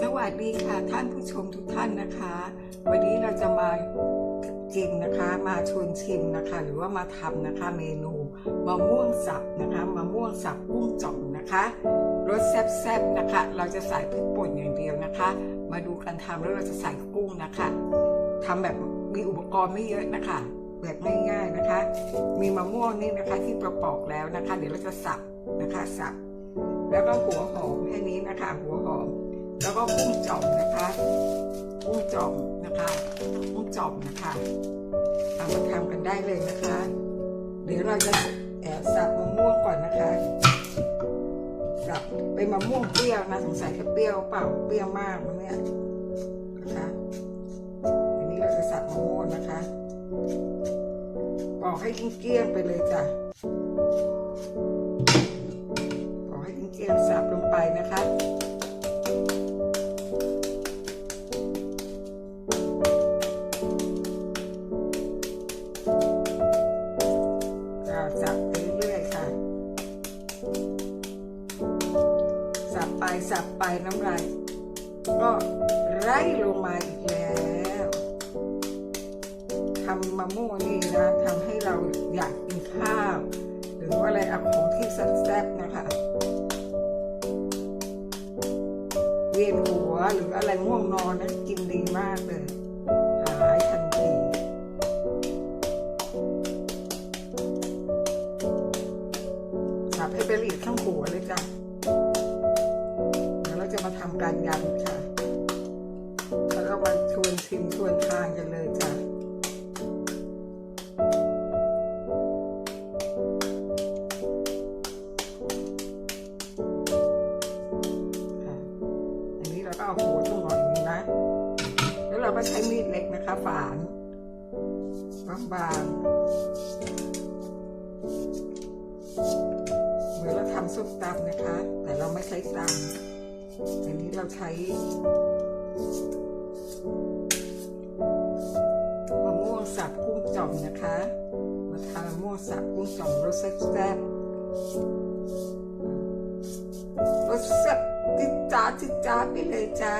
สวัสดีค่ะท่านผู้ชมทุกท่านนะคะ วันนี้เราจะมากินนะคะมาชวนชิมนะคะ หรือว่ามาทำนะคะ เมนูมะม่วงสับนะคะมะม่วงสับกุ้งจ่อมนะคะรสแซ่บๆนะคะ เราจะใส่พริกป่นอย่างเดียวนะคะ มาดูกันทำแล้วเราจะใส่กุ้งนะคะทำแบบมีอุปกรณ์ไม่เยอะนะคะ แบบง่ายๆนะคะ มีมะม่วงนี่นะคะที่ประปอกแล้วนะคะ เดี๋ยวเราจะสับนะคะสับ แล้วก็หัวหอมแค่นี้นะคะ หัวหอม แล้วก็กุ้งจ่อมนะคะกุ้งจ่อมนะคะกุ้งจ่อมนะคะเอามาทำกันได้เลยนะคะเดี๋ยวเราจะแอบสับมะม่วงก่อนนะคะสับเป็นมะม่วงเปรี้ยวนะสงสัยจะเปรี้ยวเปล่าเปรี้ยวมากมั้งเนี่ยนะคะอันนี้เราจะสับมะม่วงนะคะปอกให้เกลี้ยงๆไปเลยจ้ะปอกให้เกลี้ยงๆสับลงไปนะคะ สับไปเรื่อยๆค่ะ สับไปสับไปน้ำลายก็ไล่ลงมาอีกแล้วทำมะม่วงนี่นะทำให้เราอยากกินข้าว หรือว่าอะไรเอาของที่แซ่บๆนะคะเวียนหัวหรืออะไรง่วงนอนนะกินดีมากเลย จะมาทำการยำค่ะ แล้วก็มาชวนชิมชวนทานกันเลยจ้ะค่ะอันนี้เราก็เอาหัวตรงหน่อยนึงนะ แล้วเราก็ใช้มีดเล็กนะคะ ฝานบางๆเหมือนเราทำซุปตำนะคะ แต่เราไม่ใช้ตำ อันนี้เราใช้มะม่วงสับกุ้งจ่อมนะคะ มาทานมะม่วงสับกุ้งจ่อมรสแซ่บรสแซ่บจิดจ้าจิดจ้าไปเลยจ้า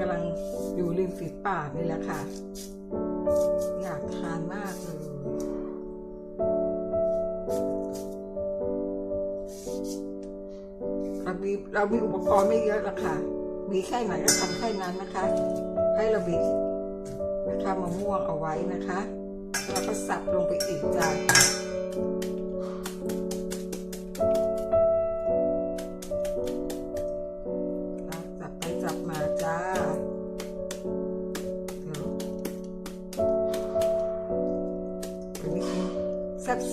กำลังอยู่ริมฝีปากนี่แหละค่ะ อยากทานมากเลยเรามีเรามีอุปกรณ์ไม่เยอะหรอกค่ะ มีแค่ไหนก็ทำแค่นั้นนะคะ ให้เราบีบนะคะมะม่วงเอาไว้นะคะ แล้วก็สับลงไปอีกจ้า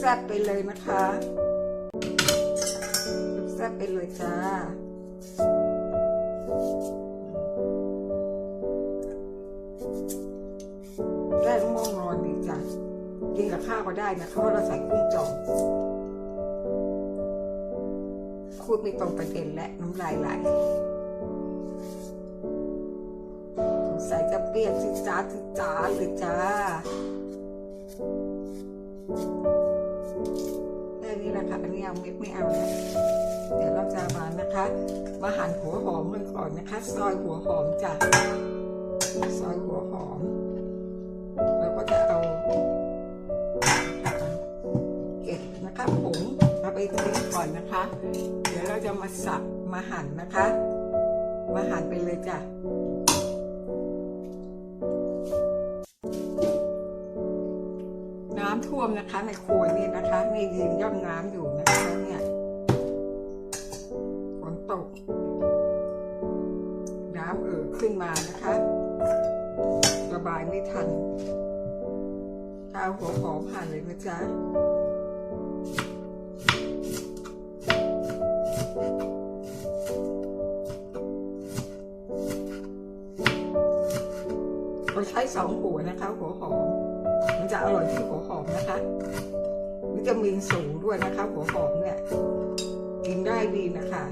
ซ่บๆไปเลยนะคะแซ่บๆไปเลยจ้าได้ม่วงนอนดีจ้ะกินกับข้าวก็ได้นะคะเพราะเราใส่กุ้งจ่อมพูดไม่ตรงประเด็นและน้ำลายไหลสงสัยจะเปรี้ยวจิจ้าจิจ้าเลยจ้า นะค่ะอันนี้เอาเม็ดไม่เอาแล้วเดี๋ยวเราจะมานะคะ มาหั่นหัวหอมกันก่อนนะคะ ซอยหัวหอมจ้ะซอยหัวหอมแล้วก็จะเอาเก็บนะคะผงเอาไปทิ้งก่อนนะคะ เดี๋ยวเราจะมาสับมาหั่นนะคะ มาหั่นไปเลยจ้ะ ท่วมนะคะ ในครัวนี่นะคะนี่ยืนย่อมน้ำอยู่นะคะเนี่ยฝนตก น้ำเอ่อขึ้นมานะคะ ระบายไม่ทันถ้าเอาหัวหอมผ่านเลยนะจ๊ะเราใช้สองหัวนะคะ หัวหอม จะอร่อยที่หัวหอมนะคะ วิตามินสูงด้วยนะคะ หัวหอมเนี่ย กินได้ดีนะคะ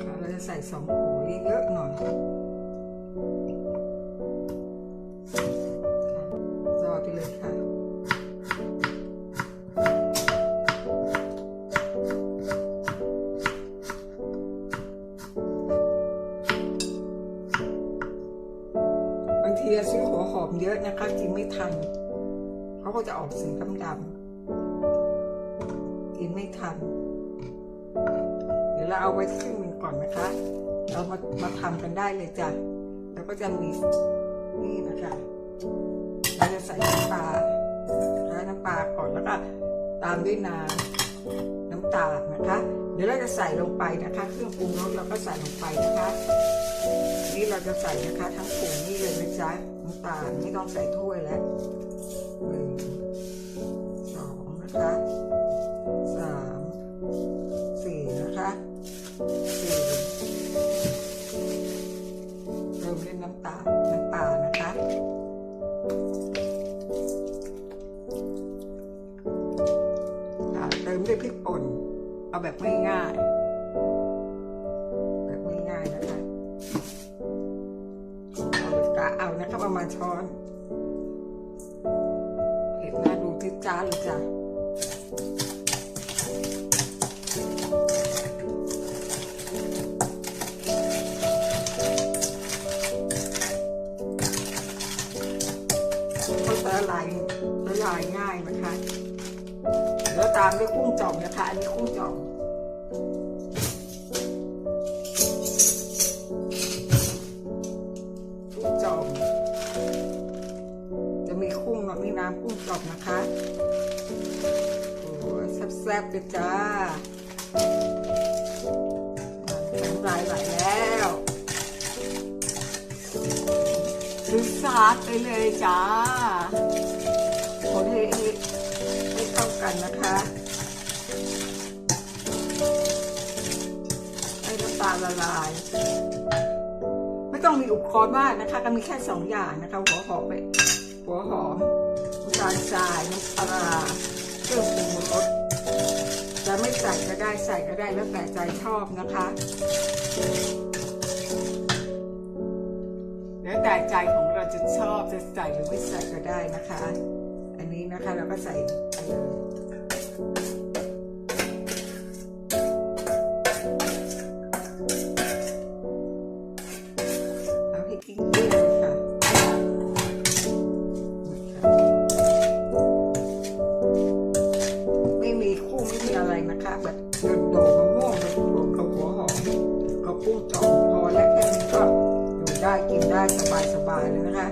ค่ะเราจะใส่สองหัวเยอะๆหน่อย ออกสีดำๆกินไม่ทัน เดี๋ยวเราเอาไว้ครึ่งหนึ่งก่อนนะคะ เรามามาทำกันได้เลยจ้ะ แล้วก็จะมีนี่นะคะเราจะใส่น้ำปลานะคะน้ำปลาก่อนแล้วก็ตามด้วยน้ำน้ำตาลนะคะ เดี๋ยวเราจะใส่ลงไปนะคะ เครื่องปรุงรสเราก็ใส่ลงไปนะคะนี่เราจะใส่นะคะ ทั้งถุงนี่เลยนะจ๊ะน้ำตาลไม่ต้องใส่ถ้วยแล้ว นะคะสามสี่นะคะสี่เติมเล่นน้ำตาลน้ำปลานะคะค่ะเติมด้วยพริกป่นเอาแบบง่ายๆ ละลายละลายง่ายนะคะ แล้วตามด้วยกุ้งจ่อมนะคะ อันนี้กุ้งจ่อมกุ้งจอมจะมีกุ้งแบบนี้น้ำกุ้งจอมนะคะโอ้ยแซ่บๆเลยจ้าน้ำลายไหลแล้ว ซื้อาดไปเลยจ้าคนให้ให้ให้เข้ากันนะคะให้น้ำตาลละลาย ไม่ต้องมีอุปกรณ์มากนะคะ ก็มีแค่สองอย่างนะคะ หัวหอมไปหัวหอมน้ำตาลทรายน้ำปลาเครื่องปรุงรสจะไม่ใส่ก็ได้ใส่ก็ได้แล้วแต่ใจชอบนะคะ แล้วแต่ใจของเราจะชอบจะใส่หรือไม่ใส่ก็ได้นะคะ อันนี้นะคะเราก็ใส่ไปเลย กินได้สบายๆเลยนะคะ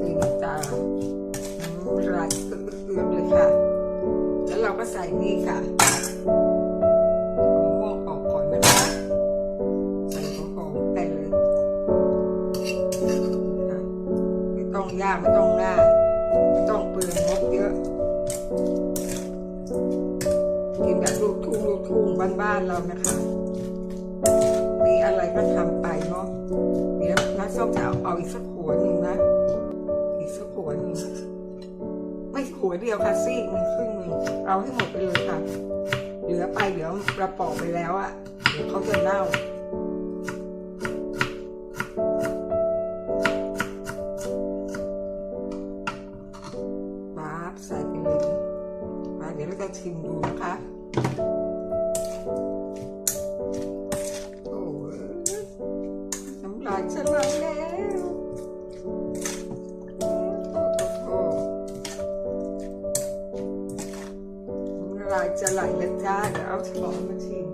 ตีนตาน้ำลายเอือกๆเลยค่ะแล้วเราก็ใส่นี่ค่ะมะม่วงออกก่อนนะคะใส่หัวหอมไปเลยไม่ต้องยากไม่ต้อง ลูกทุ่งลูกทุ่งบ้านๆเรานะคะ มีอะไรก็ทำไปเนาะเดี๋ยวน้าส้มจะเอาเอาอีกสักขวดหนึ่งนะอีกสักขวดหนึ่งไม่ขวดเดียวค่ะซี่หนึ่งครึ่งหนึ่งเอาให้หมดไปเลยค่ะเหลือไปเดี๋ยวเราปอกไปแล้วอะเดี๋ยวเขาจะเน่า จะไหลแล้วจ้าเดี๋ยวเอาช้อนมาชิม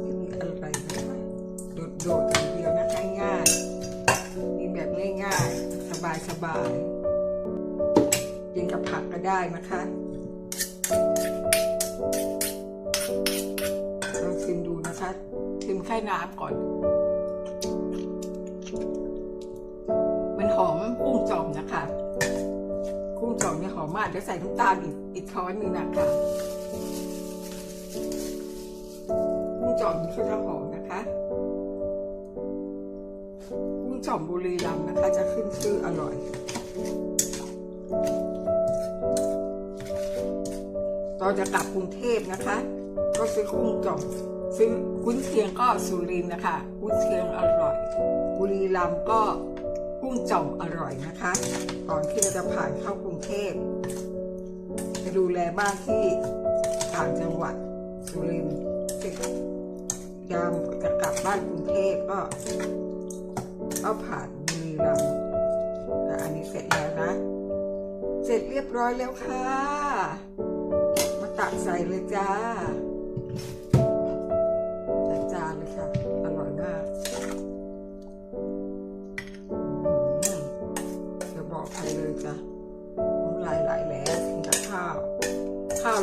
ไม่มีอะไรนะคะโดดๆอย่างเดียวนะง่ายมีแบบง่ายๆสบายๆกินกับผักก็ได้นะคะนะคะชิมแค่น้ำก่อน หอมกุ้งจอมนะคะกุ้งจอมเนี่ยหอมมากเดี๋ยวใส่น้ำตาลอีกอีกช้อนหนึงนะคะกุ้งจอมนี่เขาจะหอมนะคะกุ้งจอมบุรีรัมย์นะคะ จะขึ้นชื่ออร่อยตอนจะกลับกรุงเทพนะคะ ก็ซื้อกุ้งจอมซื้อกุ้นเชียงก็สุรินทร์นะคะ กุ้นเชียงอร่อย บุรีรัมย์ก็ กุ้งจ่อมอร่อยนะคะ ก่อนที่เราจะผ่านเข้ากรุงเทพไปดูแลบ้านที่ต่างจังหวัดสุรินทร์ยามจะกลับบ้านกรุงเทพก็ก็ผ่านบุรีรัมย์แต่อันนี้เสร็จแล้วนะ เสร็จเรียบร้อยแล้วค่ะ มาตักใส่เลยจ้า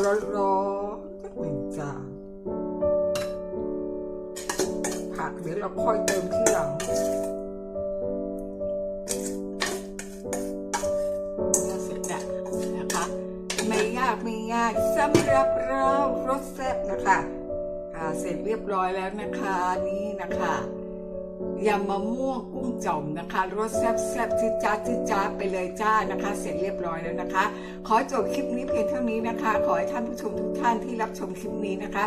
ร้อนๆสักหนึ่งจานผักเดี๋ยวเราค่อยเติมที่หลังเสร็จแล้วนะคะ ไม่ยากไม่ยากสำหรับเรารสแซ่บนะคะะเสร็จเรียบร้อยแล้วนะคะนี่นะคะ ยำมะม่วงกุ้งจ่อมนะคะรสแซ่บแซบจิจ้าจิจ้าไปเลยจ้านะคะ เสร็จเรียบร้อยแล้วนะคะ ขอจบคลิปนี้เพียงเท่านี้นะคะ ขอให้ท่านผู้ชมทุกท่านที่รับชมคลิปนี้นะคะ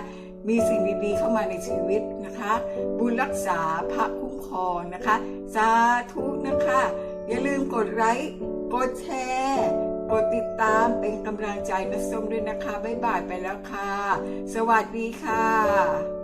มีสิ่งดีๆเข้ามาในชีวิตนะคะ บุญรักษาพระคุ้มครองนะคะ สาธุนะคะ อย่าลืมกดไลค์กดแชร์กดติดตามเป็นกำลังใจนะส้มด้วยนะคะบ๊ายบายไปแล้วค่ะ สวัสดีค่ะ